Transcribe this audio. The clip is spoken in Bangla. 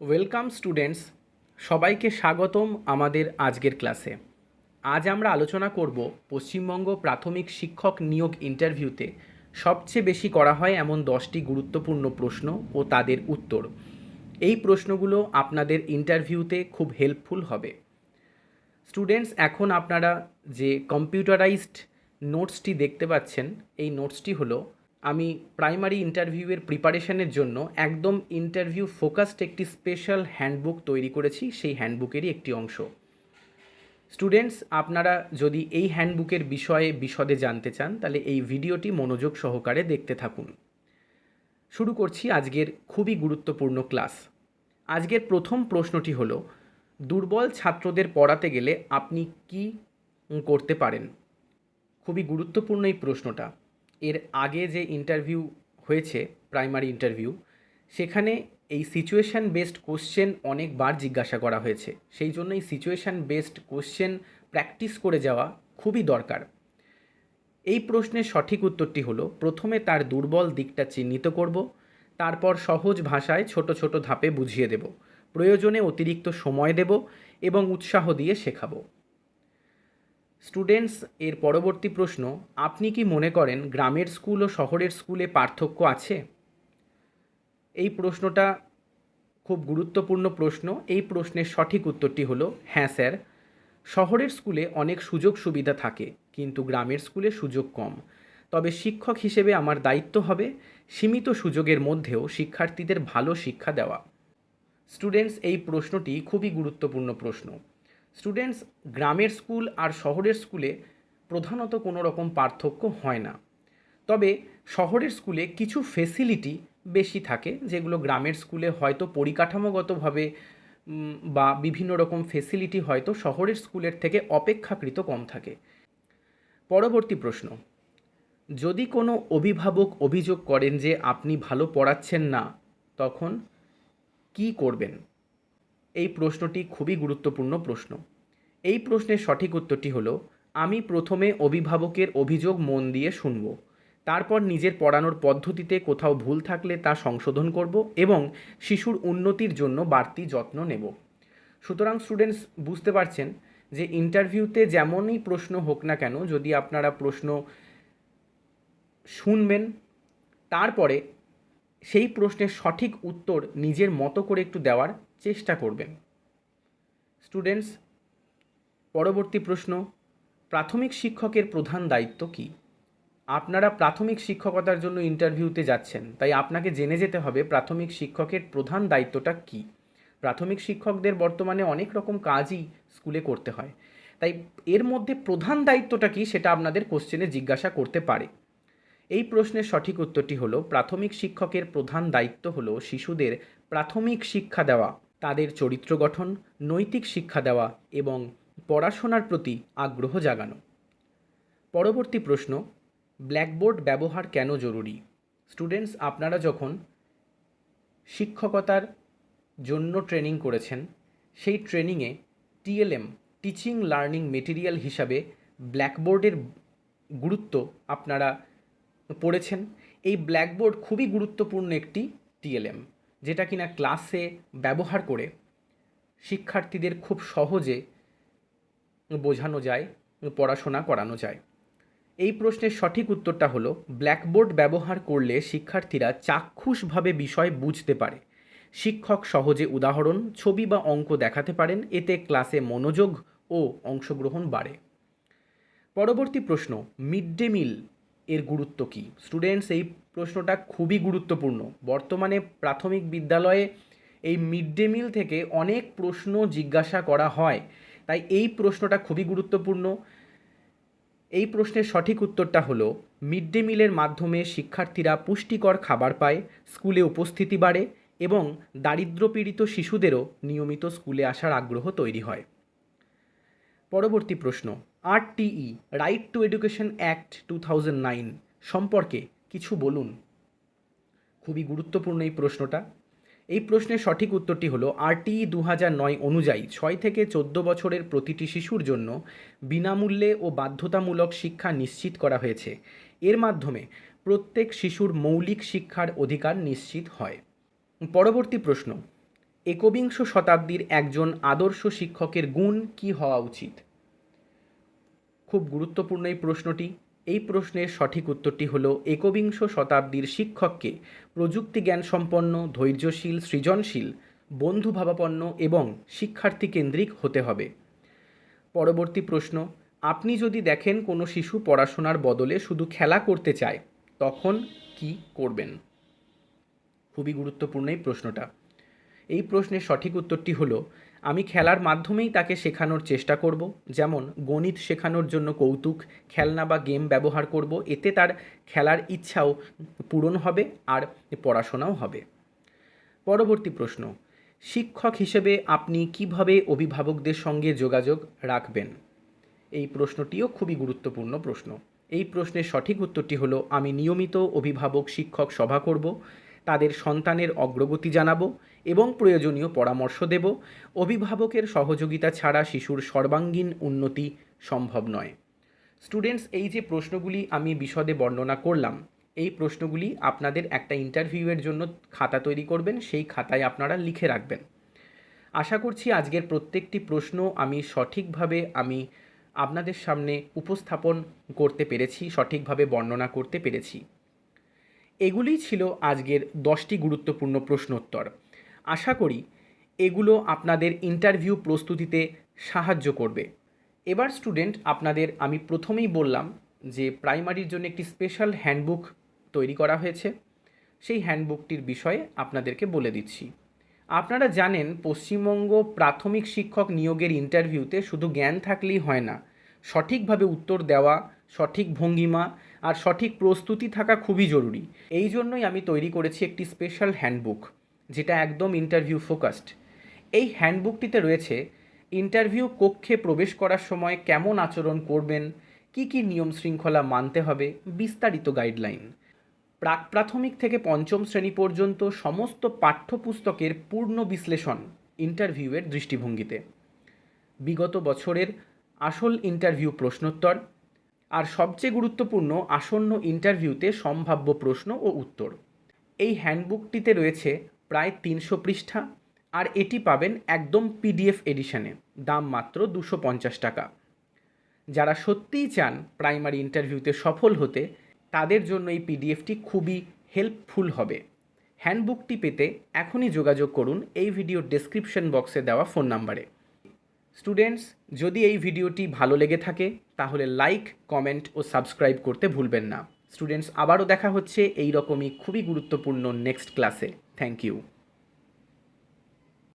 ওয়েলকাম স্টুডেন্টস সবাইকে স্বাগতম আমাদের আজকের ক্লাসে। আজ আমরা আলোচনা করব পশ্চিমবঙ্গ প্রাথমিক শিক্ষক নিয়োগ ইন্টারভিউতে সবচেয়ে বেশি করা হয় এমন দশটি গুরুত্বপূর্ণ প্রশ্ন ও তাদের উত্তর। এই প্রশ্নগুলো আপনাদের ইন্টারভিউতে খুব হেল্পফুল হবে। স্টুডেন্টস এখন আপনারা যে কম্পিউটারাইজড নোটসটি দেখতে পাচ্ছেন, এই নোটসটি হলো আমি প্রাইমারি ইন্টারভিউয়ের প্রিপারেশনের জন্য একদম ইন্টারভিউ ফোকাসড একটি স্পেশাল হ্যান্ডবুক তৈরি করেছি, সেই হ্যান্ডবুকেরই একটি অংশ। স্টুডেন্টস আপনারা যদি এই হ্যান্ডবুকের বিষয়ে বিশদে জানতে চান, তাহলে এই ভিডিওটি মনোযোগ সহকারে দেখতে থাকুন। শুরু করছি আজকের খুবই গুরুত্বপূর্ণ ক্লাস আজকের প্রথম প্রশ্নটি হল, দুর্বল ছাত্রদের পড়াতে গেলে আপনি কি করতে পারেন? খুবই গুরুত্বপূর্ণ এই প্রশ্নটা। এর আগে যে ইন্টারভিউ হয়েছে প্রাইমারি ইন্টারভিউ সেখানে এই সিচুয়েশান বেসড কোশ্চেন অনেকবার জিজ্ঞাসা করা হয়েছে। সেই জন্য এই সিচুয়েশান বেসড কোশ্চেন প্র্যাকটিস করে যাওয়া খুবই দরকার। এই প্রশ্নের সঠিক উত্তরটি হলো, প্রথমে তার দুর্বল দিকটা চিহ্নিত করব, তারপর সহজ ভাষায় ছোট ছোট ধাপে বুঝিয়ে দেব, প্রয়োজনে অতিরিক্ত সময় দেব এবং উৎসাহ দিয়ে শেখাবো। স্টুডেন্টস, এর পরবর্তী প্রশ্ন, আপনি কি মনে করেন গ্রামের স্কুল ও শহরের স্কুলে পার্থক্য আছে? এই প্রশ্নটা খুব গুরুত্বপূর্ণ প্রশ্ন। এই প্রশ্নের সঠিক উত্তরটি হলো হ্যাঁ স্যার। শহরের স্কুলে অনেক সুযোগ সুবিধা থাকে, কিন্তু গ্রামের স্কুলে সুযোগ কম। তবে শিক্ষক হিসেবে আমার দায়িত্ব হবে সীমিত সুযোগের মধ্যেও শিক্ষার্থীদের ভালো শিক্ষা দেওয়া। স্টুডেন্টস, এই প্রশ্নটি খুবই গুরুত্বপূর্ণ প্রশ্ন। স্টুডেন্টস গ্রামের স্কুল আর শহরের স্কুলে প্রধানত কোনো রকম পার্থক্য হয় না। তবে শহরের স্কুলে কিছু ফেসিলিটি বেশি থাকে, যেগুলো গ্রামের স্কুলে হয়তো পরিকাঠামোগতভাবে বা বিভিন্ন রকম ফেসিলিটি হয়তো শহরের স্কুলের থেকে অপেক্ষাকৃত কম থাকে। পরবর্তী প্রশ্ন, যদি কোনো অভিভাবক অভিযোগ করেন যে আপনি ভালো পড়াচ্ছেন না, তখন কি করবেন? এই প্রশ্নটি খুবই গুরুত্বপূর্ণ প্রশ্ন। এই প্রশ্নের সঠিক উত্তরটি হলো, আমি প্রথমে অভিভাবকের অভিযোগ মন দিয়ে শুনব, তারপর নিজের পড়ানোর পদ্ধতিতে কোথাও ভুল থাকলে তা সংশোধন করব এবং শিশুর উন্নতির জন্য বাড়তি যত্ন নেব। সুতরাং স্টুডেন্টস বুঝতে পারছেন যে ইন্টারভিউতে যেমনই প্রশ্ন হোক না কেন, যদি আপনারা প্রশ্ন শুনবেন, তারপরে সেই প্রশ্নের সঠিক উত্তর নিজের মতো করে একটু দেওয়ার চেষ্টা করবেন। স্টুডেন্টস, পরবর্তী প্রশ্ন, প্রাথমিক শিক্ষকের প্রধান দায়িত্ব কী? আপনারা প্রাথমিক শিক্ষকতার জন্য ইন্টারভিউতে যাচ্ছেন, তাই আপনাকে জেনে যেতে হবে প্রাথমিক শিক্ষকের প্রধান দায়িত্বটা কী। প্রাথমিক শিক্ষকদের বর্তমানে অনেক রকম কাজই স্কুলে করতে হয়, তাই এর মধ্যে প্রধান দায়িত্বটা কী সেটা আপনাদের কোশ্চেনে জিজ্ঞাসা করতে পারে। এই প্রশ্নের সঠিক উত্তরটি হলো, প্রাথমিক শিক্ষকের প্রধান দায়িত্ব হলো শিশুদের প্রাথমিক শিক্ষা দেওয়া, তাদের চরিত্র গঠন, নৈতিক শিক্ষা দেওয়া এবং পড়াশোনার প্রতি আগ্রহ জাগানো। পরবর্তী প্রশ্ন, ব্ল্যাকবোর্ড ব্যবহার কেন জরুরি? স্টুডেন্টস, আপনারা যখন শিক্ষকতার জন্য ট্রেনিং করেছেন, সেই ট্রেনিংয়ে টিএলএম, টিচিং লার্নিং মেটেরিয়াল হিসাবে ব্ল্যাকবোর্ডের গুরুত্ব আপনারা পড়েছেন, এই ব্ল্যাকবোর্ড খুবই গুরুত্বপূর্ণ একটি টিএলএম যেটা কিনা ক্লাসে ব্যবহার করে শিক্ষার্থীদের খুব সহজে বোঝানো যায়, পড়াশোনা করানো যায়। এই প্রশ্নের সঠিক উত্তরটা হলো, ব্ল্যাকবোর্ড ব্যবহার করলে শিক্ষার্থীরা চাক্ষুষভাবে বিষয় বুঝতে পারে। শিক্ষক সহজে উদাহরণ, ছবি বা অঙ্ক দেখাতে পারেন, এতে ক্লাসে মনোযোগ ও অংশগ্রহণ বাড়ে। পরবর্তী প্রশ্ন, মিড ডে মিল এর গুরুত্ব কী? স্টুডেন্টস এই প্রশ্নটা খুবই গুরুত্বপূর্ণ। বর্তমানে প্রাথমিক বিদ্যালয়ে এই মিড ডে মিল থেকে অনেক প্রশ্ন জিজ্ঞাসা করা হয়। তাই এই প্রশ্নটা খুবই গুরুত্বপূর্ণ। এই প্রশ্নের সঠিক উত্তরটা হলো মিড ডে মিলের মাধ্যমে শিক্ষার্থীরা পুষ্টিকর খাবার পায়, স্কুলে উপস্থিতি বাড়ে এবং দারিদ্র্যপীড়িত শিশুদেরও নিয়মিত স্কুলে আসার আগ্রহ তৈরি হয়। পরবর্তী প্রশ্ন R T E right to education act two thousand nine সম্পর্কে কিছু বলুন। খুবই গুরুত্বপূর্ণ এই প্রশ্নটা। এই প্রশ্নের সঠিক উত্তরটি হলো আরটিই দু হাজার নয় অনুযায়ী ছয় থেকে চোদ্দ বছরের প্রতিটি শিশুর জন্য বিনামূল্যে ও বাধ্যতামূলক শিক্ষা নিশ্চিত করা হয়েছে। এর মাধ্যমে প্রত্যেক শিশুর মৌলিক শিক্ষার অধিকার নিশ্চিত হয়। পরবর্তী প্রশ্ন একবিংশ শতাব্দীর একজন আদর্শ শিক্ষকের গুণ কি হওয়া উচিত? খুব গুরুত্বপূর্ণ এই প্রশ্নটি। এই প্রশ্নের সঠিক উত্তরটি হলো, একবিংশ শতাব্দীর শিক্ষককে প্রযুক্তি জ্ঞান সম্পন্ন ধৈর্যশীল, সৃজনশীল, বন্ধুভাবাপন্ন এবং শিক্ষার্থী কেন্দ্রিক হতে হবে। পরবর্তী প্রশ্ন, আপনি যদি দেখেন কোনো শিশু পড়াশোনার বদলে শুধু খেলা করতে চায়, তখন কি করবেন? খুবই গুরুত্বপূর্ণ এই প্রশ্নটা। এই প্রশ্নের সঠিক উত্তরটি হলো, আমি খেলার মাধ্যমেই তাকে শেখানোর চেষ্টা করব, যেমন গণিত শেখানোর জন্য কৌতুক, খেলনা বা গেম ব্যবহার করব, এতে তার খেলার ইচ্ছাও পূরণ হবে আর পড়াশোনাও হবে। পরবর্তী প্রশ্ন, শিক্ষক হিসেবে আপনি কীভাবে অভিভাবকদের সঙ্গে যোগাযোগ রাখবেন? এই প্রশ্নটিও খুবই গুরুত্বপূর্ণ প্রশ্ন। এই প্রশ্নের সঠিক উত্তরটি হলো, আমি নিয়মিত অভিভাবক শিক্ষক সভা করব তাদের সন্তানের অগ্রগতি জানাব এবং প্রয়োজনীয় পরামর্শ দেব। অভিভাবকের সহযোগিতা ছাড়া শিশুর সর্বাঙ্গীন উন্নতি সম্ভব নয়। স্টুডেন্টস, এই যে প্রশ্নগুলি আমি বিশদে বর্ণনা করলাম, এই প্রশ্নগুলি আপনাদের একটা ইন্টারভিউয়ের জন্য খাতা তৈরি করবেন, সেই খাতায় আপনারা লিখে রাখবেন। আশা করছি আজকের প্রত্যেকটি প্রশ্ন আমি সঠিকভাবে আমি আপনাদের সামনে উপস্থাপন করতে পেরেছি, সঠিকভাবে বর্ণনা করতে পেরেছি। এগুলিই ছিল আজকের দশটি গুরুত্বপূর্ণ প্রশ্নোত্তর। আশা করি এগুলো আপনাদের ইন্টারভিউ প্রস্তুতিতে সাহায্য করবে। এবার স্টুডেন্ট, আপনাদের আমি প্রথমেই বললাম যে প্রাইমারির জন্য একটি স্পেশাল হ্যান্ডবুক তৈরি করা হয়েছে। সেই হ্যান্ডবুকটির বিষয়ে আপনাদেরকে বলে দিচ্ছি। আপনারা জানেন, পশ্চিমবঙ্গ প্রাথমিক শিক্ষক নিয়োগের ইন্টারভিউতে শুধু জ্ঞান থাকলেই হয় না, সঠিকভাবে উত্তর দেওয়া, সঠিক ভঙ্গিমা আর সঠিক প্রস্তুতি থাকা খুবই জরুরি। এই জন্যই আমি তৈরি করেছি একটি স্পেশাল হ্যান্ডবুক যেটা একদম ইন্টারভিউ ফোকাসড এই হ্যান্ডবুকটিতে রয়েছে ইন্টারভিউ কক্ষে প্রবেশ করার সময় কেমন আচরণ করবেন, কি কি নিয়ম শৃঙ্খলা মানতে হবে, বিস্তারিত গাইডলাইন প্রাক প্রাথমিক থেকে পঞ্চম শ্রেণি পর্যন্ত সমস্ত পাঠ্যপুস্তকের পূর্ণ বিশ্লেষণ ইন্টারভিউয়ের দৃষ্টিভঙ্গিতে। বিগত বছরের আসল ইন্টারভিউ প্রশ্নোত্তর আর সবচেয়ে গুরুত্বপূর্ণ আসন্ন ইন্টারভিউতে সম্ভাব্য প্রশ্ন ও উত্তর। এই হ্যান্ডবুকটিতে রয়েছে প্রায় তিনশো পৃষ্ঠা আর এটি পাবেন একদম পিডিএফ এডিশনে, দাম মাত্র দুশো পঞ্চাশ টাকা। যারা সত্যিই চান প্রাইমারি ইন্টারভিউতে সফল হতে, তাদের জন্য এই পিডিএফটি খুবই হেল্পফুল হবে। হ্যান্ডবুকটি পেতে এখনই যোগাযোগ করুন এই ভিডিওর ডেসক্রিপশন বক্সে দেওয়া ফোন নাম্বারে। স্টুডেন্টস, যদি এই ভিডিওটি ভালো লেগে থাকে তাহলে লাইক কমেন্ট ও সাবস্ক্রাইব করতে ভুলবেন না। স্টুডেন্টস আবারও দেখা হচ্ছে এই রকমই খুবই গুরুত্বপূর্ণ নেক্সট ক্লাসে থ্যাংক ইউ